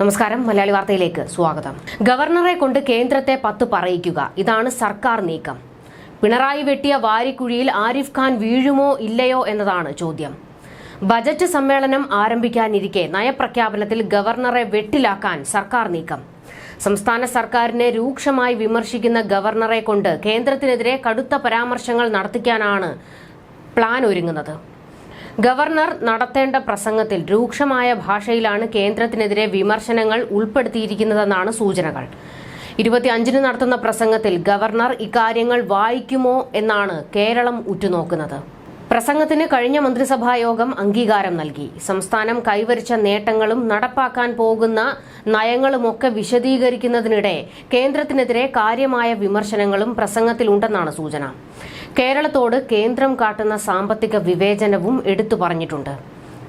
നമസ്കാരം മലയാളി വാർത്തയിലേക്ക് സ്വാഗതം. ഗവർണറെ കൊണ്ട് കേന്ദ്രത്തെ പത്ത് പറയിക്കുക ഇതാണ് സർക്കാർ നീക്കം. പിണറായി വെട്ടിയ വാരിക്കുഴിയിൽ ആരിഫ് ഖാൻ വീഴുമോ ഇല്ലയോ എന്നതാണ് ചോദ്യം. ബജറ്റ് സമ്മേളനം ആരംഭിക്കാനിരിക്കെ നയപ്രഖ്യാപനത്തിൽ ഗവർണറെ വെട്ടിലാക്കാൻ സർക്കാർ നീക്കം. സംസ്ഥാന സർക്കാരിനെ രൂക്ഷമായി വിമർശിക്കുന്ന ഗവർണറെ കൊണ്ട് കേന്ദ്രത്തിനെതിരെ കടുത്ത പരാമർശങ്ങൾ നടത്തിക്കാനാണ് പ്ലാൻ ഒരുങ്ങുന്നത്. ഗവർണർ നടത്തേണ്ട പ്രസംഗത്തിൽ രൂക്ഷമായ ഭാഷയിലാണ് കേന്ദ്രത്തിനെതിരെ വിമർശനങ്ങൾ ഉൾപ്പെടുത്തിയിരിക്കുന്നതെന്നാണ് സൂചനകൾ. ഇരുപത്തിയഞ്ചിന് നടത്തുന്ന പ്രസംഗത്തിൽ ഗവർണർ ഇക്കാര്യങ്ങൾ വായിക്കുമോ എന്നാണ് കേരളം ഉറ്റുനോക്കുന്നത്. പ്രസംഗത്തിന് കഴിഞ്ഞ മന്ത്രിസഭാ യോഗം അംഗീകാരം നൽകി. സംസ്ഥാനം കൈവരിച്ച നേട്ടങ്ങളും നടപ്പാക്കാൻ പോകുന്ന നയങ്ങളുമൊക്കെ വിശദീകരിക്കുന്നതിനിടെ കേന്ദ്രത്തിനെതിരെ കാര്യമായ വിമർശനങ്ങളും പ്രസംഗത്തിലുണ്ടെന്നാണ് സൂചന. കേരളത്തോട് കേന്ദ്രം കാട്ടുന്ന സാമ്പത്തിക വിവേചനവും എടുത്തു പറഞ്ഞിട്ടുണ്ട്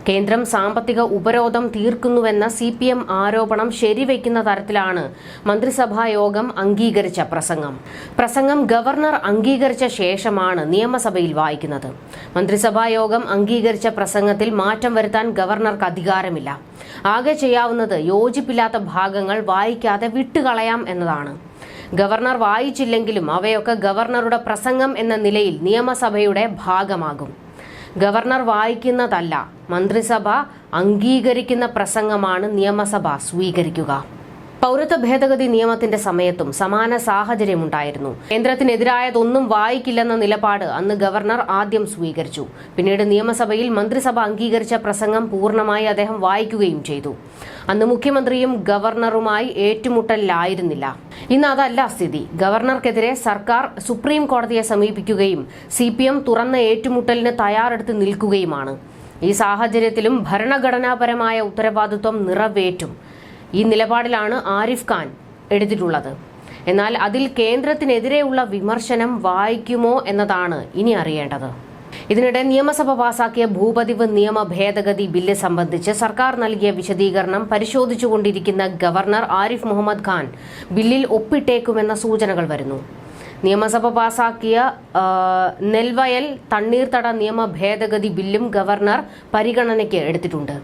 കേന്ദ്രം സാമ്പത്തിക ഉപരോധം തീർക്കുന്നുവെന്ന സി പി എം ആരോപണം ശരിവയ്ക്കുന്ന തരത്തിലാണ് മന്ത്രിസഭാ യോഗം അംഗീകരിച്ച പ്രസംഗം. പ്രസംഗം ഗവർണർ അംഗീകരിച്ച ശേഷമാണ് നിയമസഭയിൽ വായിക്കുന്നത്. മന്ത്രിസഭാ യോഗം അംഗീകരിച്ച പ്രസംഗത്തിൽ മാറ്റം വരുത്താൻ ഗവർണർക്ക് അധികാരമില്ല. ആകെ ചെയ്യാവുന്നത് യോജിപ്പില്ലാത്ത ഭാഗങ്ങൾ വായിക്കാതെ വിട്ടുകളയാം എന്നതാണ്. ഗവർണർ വായിച്ചില്ലെങ്കിലും അവയൊക്കെ ഗവർണറുടെ പ്രസംഗം എന്ന നിലയിൽ നിയമസഭയുടെ ഭാഗമാകും. ഗവർണർ വായിക്കുന്നതല്ല. മന്ത്രിസഭ അംഗീകരിക്കുന്ന പ്രസംഗമാണ് നിയമസഭ സ്വീകരിക്കുക. പൗരത്വ ഭേദഗതി നിയമത്തിന്റെ സമയത്തും സമാന സാഹചര്യമുണ്ടായിരുന്നു. കേന്ദ്രത്തിനെതിരായതൊന്നും വായിക്കില്ലെന്ന നിലപാട് അന്ന് ഗവർണർ ആദ്യം സ്വീകരിച്ചു. പിന്നീട് നിയമസഭയിൽ മന്ത്രിസഭ അംഗീകരിച്ച പ്രസംഗം പൂർണമായി അദ്ദേഹം വായിക്കുകയും ചെയ്തു. അന്ന് മുഖ്യമന്ത്രിയും ഗവർണറുമായി ഏറ്റുമുട്ടലിലായിരുന്നില്ല. ഇന്ന് അതല്ല സ്ഥിതി. ഗവർണർക്കെതിരെ സർക്കാർ സുപ്രീം കോടതിയെ സമീപിക്കുകയും സി പി എം തുറന്ന ഏറ്റുമുട്ടലിന് തയ്യാറെടുത്ത് നിൽക്കുകയുമാണ്. ഈ സാഹചര്യത്തിലും ഭരണഘടനാപരമായ ഉത്തരവാദിത്വം നിറവേറ്റും. ഈ നിലപാടിലാണ് ആരിഫ് ഖാൻ എടുത്തിട്ടുള്ളത്. എന്നാൽ അതിൽ കേന്ദ്രത്തിനെതിരെയുള്ള വിമർശനം വായിക്കുമോ എന്നതാണ് ഇനി അറിയേണ്ടത്. ഇതിനിടെ നിയമസഭ പാസാക്കിയ ഭൂപതിവ് നിയമ ഭേദഗതി ബില്ല് സംബന്ധിച്ച് സർക്കാർ നൽകിയ വിശദീകരണം പരിശോധിച്ചുകൊണ്ടിരിക്കുന്ന ഗവർണർ ആരിഫ് മുഹമ്മദ് ഖാൻ ബില്ലിൽ ഒപ്പിട്ടേക്കുമെന്ന സൂചനകൾ വരുന്നു. നിയമസഭ പാസാക്കിയ നെൽവയൽ തണ്ണീർത്തട നിയമ ഭേദഗതി ബില്ലും ഗവർണർ പരിഗണനയ്ക്ക് എടുത്തിട്ടുണ്ട്.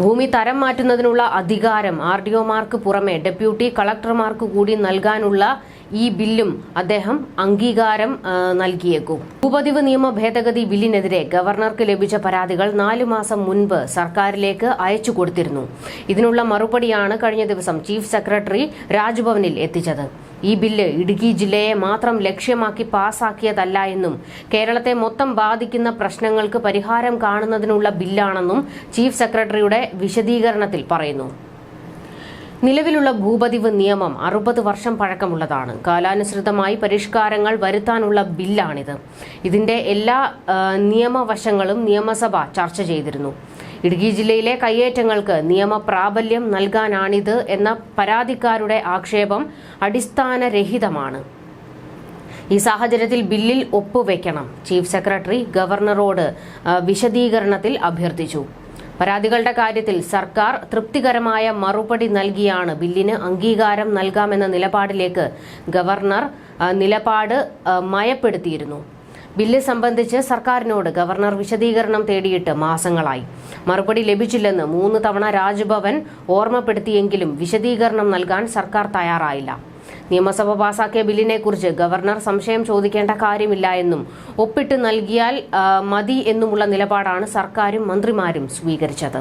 ഭൂമി തരം മാറ്റുന്നതിനുള്ള അധികാരം ആർ ഡി ഒമാർക്ക് പുറമെ ഡെപ്യൂട്ടി കളക്ടർമാർക്ക് കൂടി നൽകാനുള്ള ഈ ബില്ലും അദ്ദേഹം അംഗീകാരം നൽകിയേക്കും. ഭൂപതിവ് നിയമ ഭേദഗതി ബില്ലിനെതിരെ ഗവർണർക്ക് ലഭിച്ച പരാതികൾ നാലു മാസം മുൻപ് സർക്കാരിലേക്ക് അയച്ചു കൊടുത്തിരുന്നു. ഇതിനുള്ള മറുപടിയാണ് കഴിഞ്ഞ ദിവസം ചീഫ് സെക്രട്ടറി രാജ്ഭവനിൽ എത്തിച്ചത്. ഈ ബില്ല് ഇടുക്കി ജില്ലയെ മാത്രം ലക്ഷ്യമാക്കി പാസാക്കിയതല്ല എന്നും കേരളത്തെ മൊത്തം ബാധിക്കുന്ന പ്രശ്നങ്ങൾക്ക് പരിഹാരം കാണുന്നതിനുള്ള ബില്ലാണെന്നും ചീഫ് സെക്രട്ടറിയുടെ വിശദീകരണത്തിൽ പറയുന്നു. നിലവിലുള്ള ഭൂപതിവ് നിയമം അറുപത് വർഷം പഴക്കമുള്ളതാണ്. കാലാനുസൃതമായി പരിഷ്കാരങ്ങൾ വരുത്താനുള്ള ബില്ലാണിത്. ഇതിന്റെ എല്ലാ നിയമവശങ്ങളും നിയമസഭ ചർച്ച ചെയ്തിരുന്നു. ഇടുക്കി ജില്ലയിലെ കയ്യേറ്റങ്ങൾക്ക് നിയമപ്രാബല്യം നൽകാനാണിത് എന്ന പരാതിക്കാരുടെ ആക്ഷേപം അടിസ്ഥാനരഹിതമാണ്. ഈ സാഹചര്യത്തിൽ ബില്ലിൽ ഒപ്പുവെക്കണം ചീഫ് സെക്രട്ടറി ഗവർണറോട് വിശദീകരണത്തിൽ അഭ്യർത്ഥിച്ചു. പരാതികളുടെ കാര്യത്തിൽ സർക്കാർ തൃപ്തികരമായ മറുപടി നൽകിയാണ് ബില്ലിന് അംഗീകാരം നൽകാമെന്ന നിലപാടിലേക്ക് ഗവർണർ നിലപാട് മയപ്പെടുത്തിയിരുന്നു. ബില്ല് സംബന്ധിച്ച് സർക്കാരിനോട് ഗവർണർ വിശദീകരണം തേടിയിട്ട് മാസങ്ങളായി. മറുപടി ലഭിച്ചില്ലെന്ന് മൂന്ന് തവണ രാജ്ഭവൻ ഓർമ്മപ്പെടുത്തിയെങ്കിലും വിശദീകരണം നൽകാൻ സർക്കാർ തയ്യാറായില്ല. നിയമസഭ പാസാക്കിയ ബില്ലിനെക്കുറിച്ച് ഗവർണർ സംശയം ചോദിക്കേണ്ട കാര്യമില്ല എന്നും ഒപ്പിട്ട് നൽകിയാൽ മതി എന്നുമുള്ള നിലപാടാണ് സർക്കാരും മന്ത്രിമാരും സ്വീകരിച്ചത്.